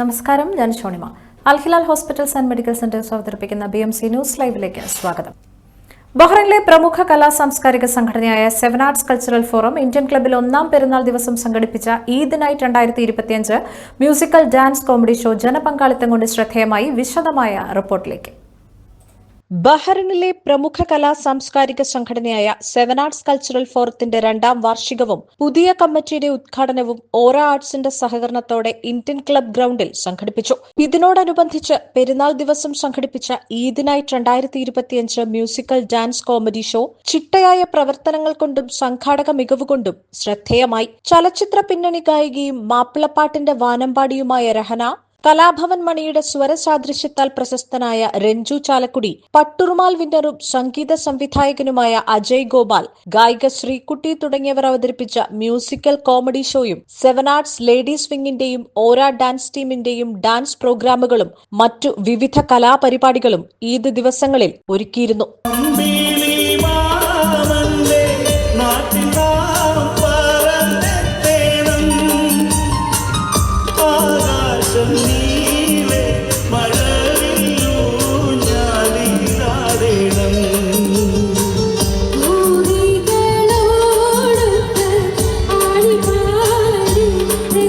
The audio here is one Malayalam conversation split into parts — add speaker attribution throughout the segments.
Speaker 1: നമസ്കാരം ഞാൻ Shonima Al Hilal hospitals and medical centres അവതരിപ്പിക്കുന്ന ബി എം സി ന്യൂസ് ലൈവിലേക്ക് സ്വാഗതം. ബഹ്റൈനിലെ പ്രമുഖ കലാ സാംസ്കാരിക സംഘടനയായ seven arts cultural forum Indian ക്ലബിൽ ഒന്നാം പെരുന്നാൾ ദിവസം സംഘടിപ്പിച്ച ഈദ് നൈറ്റ് രണ്ടായിരത്തി ഇരുപത്തിയഞ്ച് മ്യൂസിക്കൽ ഡാൻസ് കോമഡി ഷോ ജനപങ്കാളിത്തം കൊണ്ട് ശ്രദ്ധേയമായി വിശദമായ റിപ്പോർട്ടിലേക്ക്.
Speaker 2: ബഹ്റിനിലെ പ്രമുഖ കലാ സാംസ്കാരിക സംഘടനയായ സെവൻ ആർട്സ് കൾച്ചറൽ ഫോറത്തിന്റെ രണ്ടാം വാർഷികവും പുതിയ കമ്മിറ്റിയുടെ ഉദ്ഘാടനവും ഓറ ആർട്സിന്റെ സഹകരണത്തോടെ ഇന്ത്യൻ ക്ലബ് ഗ്രൗണ്ടിൽ സംഘടിപ്പിച്ചു. ഇതിനോടനുബന്ധിച്ച് പെരുന്നാൾ ദിവസം സംഘടിപ്പിച്ച ഈദ് നൈറ്റ് രണ്ടായിരത്തി ഇരുപത്തിയഞ്ച് മ്യൂസിക്കൽ ഡാൻസ് കോമഡി ഷോ ചിട്ടയായ പ്രവർത്തനങ്ങൾ കൊണ്ടും സംഘാടക മികവ് കൊണ്ടും ശ്രദ്ധേയമായി. ചലച്ചിത്ര പിന്നണി ഗായികയും മാപ്പിളപ്പാട്ടിന്റെ വാനമ്പാടിയുമായ രഹന കലാഭവൻ മണിയുടെ സ്വരസാദൃശ്യത്താൽ പ്രശസ്തനായ രഞ്ജു ചാലക്കുടി പട്ടുറുമാൽ വിന്നറും സംഗീത സംവിധായകനുമായ അജയ് ഗോപാൽ ഗായിക ശ്രീകുട്ടി തുടങ്ങിയവർ അവതരിപ്പിച്ച മ്യൂസിക്കൽ കോമഡി ഷോയും സെവൻ ആർട്സ് ലേഡീസ് വിങ്ങിന്റെയും ഓര ഡാൻസ് ടീമിന്റെയും ഡാൻസ് പ്രോഗ്രാമുകളും മറ്റു വിവിധ കലാപരിപാടികളും ഈദ് ദിവസങ്ങളിൽ ഒരുക്കിയിരുന്നു.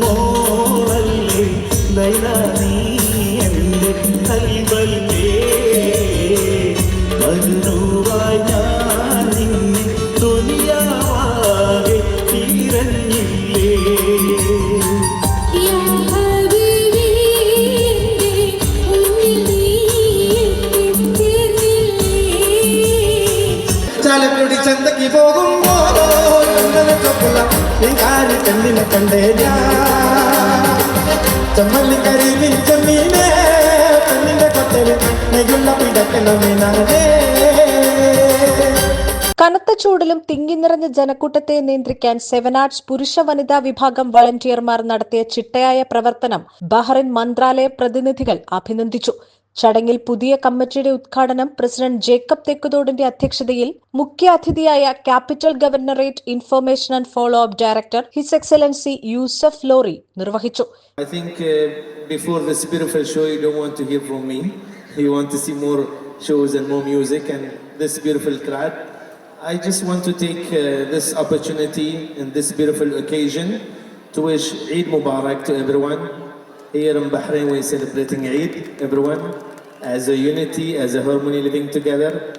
Speaker 3: മോളല്ലേ ലൈല നീ എന്റെ കൽബല്ലേ മജനുവായി ഞാൻ
Speaker 4: കാലി കണ്ണിനെ കണ്ടേ ചമ്മല്ലി ചെമ്മല്ലിക്കരി ചെമ്മീനേ പെണ്ണിന്റെ കൊട്ടൽ നെയ്യുള്ള പിടക്കണ മീനാണേ
Speaker 2: കനത്ത ചൂടിലും തിങ്ങി നിറഞ്ഞ ജനക്കൂട്ടത്തെ നിയന്ത്രിക്കാൻ സെവൻ ആർട്സ് പുരുഷ വനിതാ വിഭാഗം വളണ്ടിയർമാർ നടത്തിയ ചിട്ടയായ പ്രവർത്തനം ബഹ്റിൻ മന്ത്രാലയ പ്രതിനിധികൾ അഭിനന്ദിച്ചു. ചടങ്ങിൽ പുതിയ കമ്മിറ്റിയുടെ ഉദ്ഘാടനം പ്രസിഡന്റ് ജേക്കബ് തെക്കുതോടിന്റെ അധ്യക്ഷതയിൽ മുഖ്യ അതിഥിയായ capital governorate information and follow up director his excellency Yusuf Lori നിർവഹിച്ചു
Speaker 5: uh, this beautiful show, you don't want to hear from me. You want to see more shows and more music and this beautiful crowd. I just want to take uh, this opportunity and this beautiful occasion to wish Eid Mubarak to everyone. Here in Bahrain, we're celebrating Eid, everyone, as a unity, as a harmony living together.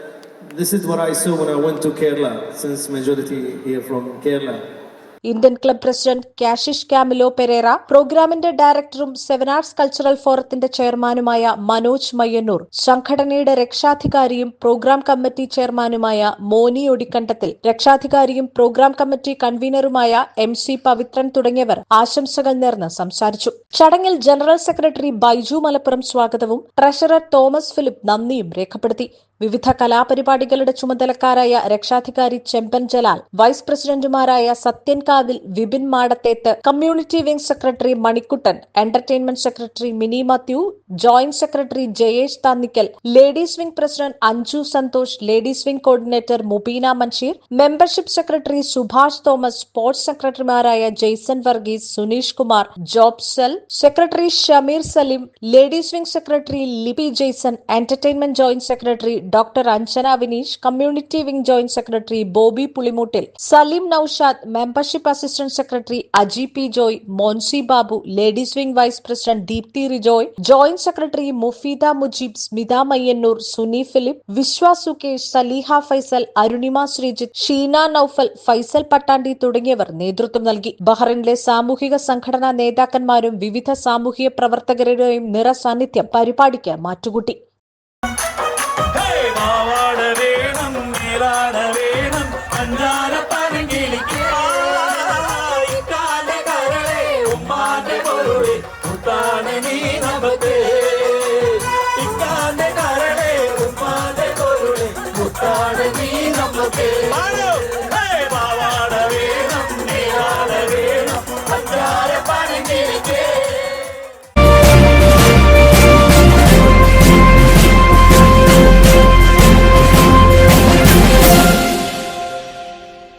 Speaker 5: This is what I saw when I went to Kerala, since majority here from Kerala.
Speaker 2: Indian club president Kashish Camilo Pereira പ്രോഗ്രാമിന്റെ ഡയറക്ടറും സെവൻ ആർട്സ് കൾച്ചറൽ ഫോറത്തിന്റെ ചെയർമാനുമായ മനോജ് മയ്യന്നൂർ സംഘടനയുടെ രക്ഷാധികാരിയും പ്രോഗ്രാം കമ്മിറ്റി ചെയർമാനുമായ മോനി ഒടിക്കണ്ടത്തിൽ രക്ഷാധികാരിയും പ്രോഗ്രാം കമ്മിറ്റി കൺവീനറുമായ എം സി പവിത്രൻ തുടങ്ങിയവർ ആശംസകൾ നേർന്ന് സംസാരിച്ചു. ചടങ്ങിൽ ജനറൽ സെക്രട്ടറി ബൈജു മലപ്പുറം സ്വാഗതവും ട്രഷറർ തോമസ് ഫിലിപ്പ് നന്ദിയും രേഖപ്പെടുത്തി. വിവിധ കലാപരിപാടികളുടെ ചുമതലക്കാരായ രക്ഷാധികാരി ചെമ്പൻ ജലാൽ വൈസ് പ്രസിഡന്റുമാരായ Sathyan Kavil Vipin Madathethu community wing secretary Manikuttan entertainment secretary Mini Mathew joint secretary Jayesh Thannikkal ladies wing president Anju Santhosh ladies wing coordinator Mubeena Mansheer membership secretary Subhash Thomas sports സെക്രട്ടറിമാരായ Jaison Varghese Suneesh Kumar job cell secretary Shameer Saleem ladies wing secretary Lipi Jaison entertainment joint secretary doctor Anjana Vineesh community wing joint secretary Bobby Pulimoottil Saleem Noushad membership assistant secretary Aji P Joy Moncy Babu ladies wing vice president Deepthi Rijoy joint secretary Mufeeda Mujeeb Smitha Mayyannur Suni Philip Viswa Sukesh Saliha Faisal Arunima Sreejith Sheena Noufal Faisal Pattandi തുടങ്ങിയവർ നേതൃത്വം നൽകി. ബഹ്റിനിലെ സാമൂഹിക സംഘടനാ നേതാക്കന്മാരും വിവിധ സാമൂഹിക പ്രവർത്തകരുടെയും നിറസാന്നിധ്യം പരിപാടിക്ക് മാറ്റുകൂട്ടി.
Speaker 3: Mario.